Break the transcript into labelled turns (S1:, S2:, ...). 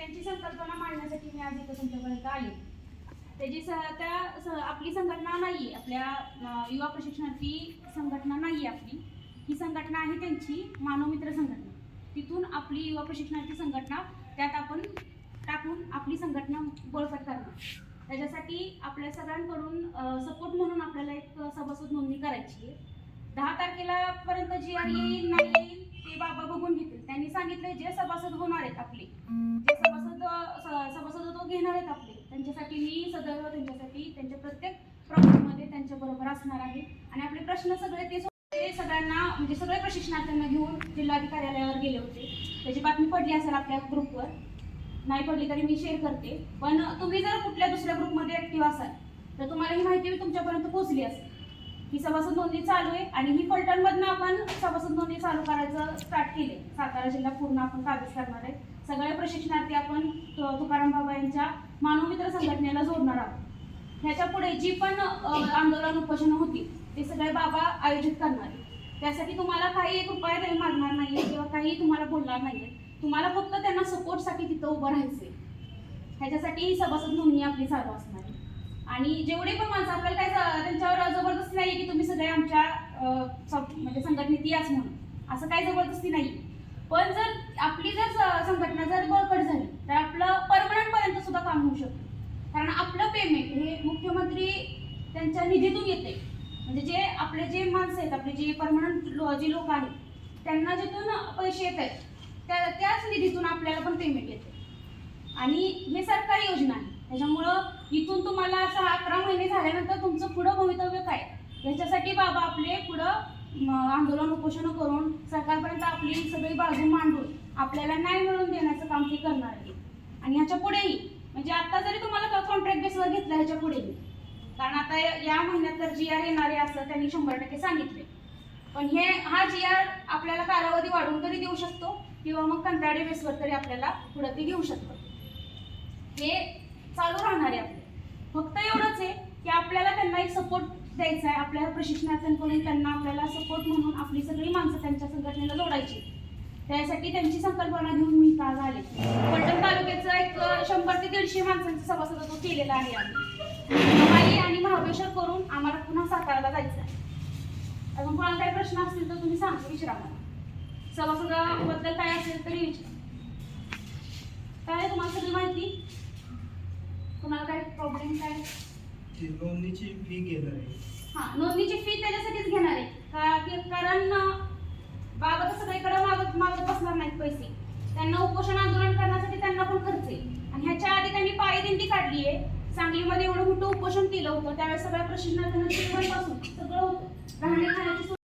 S1: त्यांची संकल्पना मांडण्यासाठी मी अधिक संतपर्यंत आले. त्याची स त्या आपली संघटना नाही आहे आपल्या युवा प्रशिक्षणार्थी संघटना नाही आहे आपली. ही संघटना आहे त्यांची मानवमित्र संघटना. तिथून आपली युवा प्रशिक्षणार्थी संघटना त्यात आपण टाकून आपली संघटना बळकट करणार. त्याच्यासाठी आपल्या सगळ्यांकडून सपोर्ट म्हणून आपल्याला एक सभासद नोंदणी करायची आहे. दहा तारखेला पर्यंत जी आर येईल नाही येईल ते बाबा बघून घेतील. त्यांनी सांगितलं जे सभासद येणार आहेत आपले. त्यांच्यासाठी मी सदैव त्यांच्यासाठी त्यांच्या प्रत्येक प्रॉब्लेममध्ये त्यांच्या बरोबर असणार आहे. आणि आपले प्रश्न सगळे ते सगळ्यांना म्हणजे सगळे प्रशिक्षणार्थ्यांना घेऊन जिल्हाधिकार्यालयावर गेले होते. त्याची बातमी पडली असेल आपल्या ग्रुपवर. नाही पडली तरी मी शेअर करते. पण तुम्ही जर कुठल्या दुसऱ्या ग्रुपमध्ये ऍक्टिव्ह असाल तर तुम्हाला ही माहिती तुमच्यापर्यंत पोहोचली असेल. ही सभासद नोंदणी चालू आहे आणि ही फलटणमधनं आपण सभासद नोंदणी चालू करायचं स्टार्ट केले सातारा जिल्हा पूर्ण आपण काबीज करणार आहे. सगळे प्रशिक्षणार्थी आपण तुकाराम बाबा यांच्या मानवमित्र संघटनेला जोडणार आहोत. ह्याच्या पुढे जी पण आंदोलन उपोषण होती ते सगळे बाबा आयोजित करणार आहे त्यासाठी तुम्हाला काही एक उपाय तरी मागणार नाहीये किंवा काही तुम्हाला बोलणार नाहीये. तुम्हाला फक्त त्यांना सपोर्टसाठी तिथं उभं राहायचंय. ह्याच्यासाठी ही सभासद नोंदणी आपली चालू असणार आहे. आणि जेवढे पण माणसं आपल्याला काय त्यांच्यावर जबरदस्त नाही की तुम्ही सगळे आमच्या अं, सं- म्हणजे संघटनेत याच म्हणून. असं काही जबरदस्ती नाही. पण जर आपली जर स- संघटना जर बळकट झाली तर आपलं परमनंट पर्यंत सुद्धा काम होऊ शकतं. कारण आपलं पेमेंट हे मुख्यमंत्री त्यांच्या निधीतून येते म्हणजे जे आपले जे माणसं आहेत आपले जे परमनंट जे लोक आहेत त्यांना जिथून पैसे येत आहेत त्या त्याच निधीतून आपल्याला पण पेमेंट येते आणि हे सरकारी योजना आहे. त्याच्यामुळं इथून तुम्हाला असं अकरा महिने झाल्यानंतर तुमचं पुढं भवितव्य काय? याच्यासाठी बाबा आपले पुढं आंदोलन उपोषण करून सरकारपर्यंत आपली सगळी बाजू मांडून आपल्याला न्याय मिळवून देण्याचं काम ते करणार आहे. आणि ह्याच्या पुढेही म्हणजे आता जरी तुम्हाला कॉन्ट्रॅक्ट बेसवर घेतला ह्याच्या पुढेही कारण आता या महिन्यात तर जी आर येणार आहे असं त्यांनी शंभर टक्के सांगितले पण हे हा जी आर आपल्याला कालावधी वाढवून तरी देऊ शकतो किंवा मग कंत्राडी बेसवर तरी आपल्याला पुढं ते घेऊ शकतो. हे चालू राहणार आहे आपले. फक्त एवढंच आहे की आपल्याला त्यांना एक सपोर्ट द्यायचा आहे. आपल्या प्रशिक्षणार्थ्यांकडून त्यांना आपल्याला सपोर्ट म्हणून आपली सगळी माणसं त्यांच्या संघटनेला जोडायची. त्यासाठी त्यांची संकल्पना घेऊन मी का झाले पलटण तालुक्याचं एक शंभर ते दीडशे माणसांचं सभासदत्व केलेलं आहे आम्ही. आणि महाबळेश्वर करून आम्हाला पुन्हा साताराला जायचं आहे अजून कोणाला काही प्रश्न असतील तर तुम्ही सांगा विचारा मला. सभासदाबद्दल काय असेल तरी विचारा. काय आहे तुम्हाला सगळी माहिती? तुम्हाला काय प्रॉब्लेम काय?
S2: ती नोंदणीची फी घेणार आहे.
S1: हा नोंदणीची फी त्याच्यासाठीच घेणार आहे. का की कारण बाबा सगळीकडे मागत मागत बसणार नाहीत पैसे. त्यांना उपोषण आंदोलन करण्यासाठी त्यांना पण खर्च आहे. आणि ह्याच्या आधी त्यांनी पायी दिंडी काढली आहे. सांगलीमध्ये एवढं मोठं उपोषण केलं होतं. त्यावेळेस सगळ्या प्रशिक्षणार्थ्यांना जेवणपासून सगळं होतं. राहण्या खाण्याची